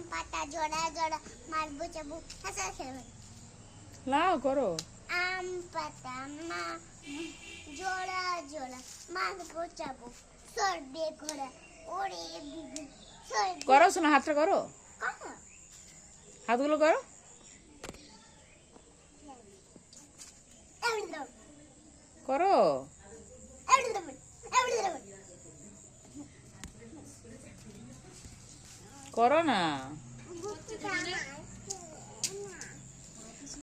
আম পাতা জোড়া জোড়া মাল বুঝাবো হাসা খেলবে। করো। আম পাতা মা জোড়া জোড়া মাছ বোচাবো সরবে ঘোড়া ওরে করো শোনো হাতটা করো। হাতগুলো করো। করো। করো না।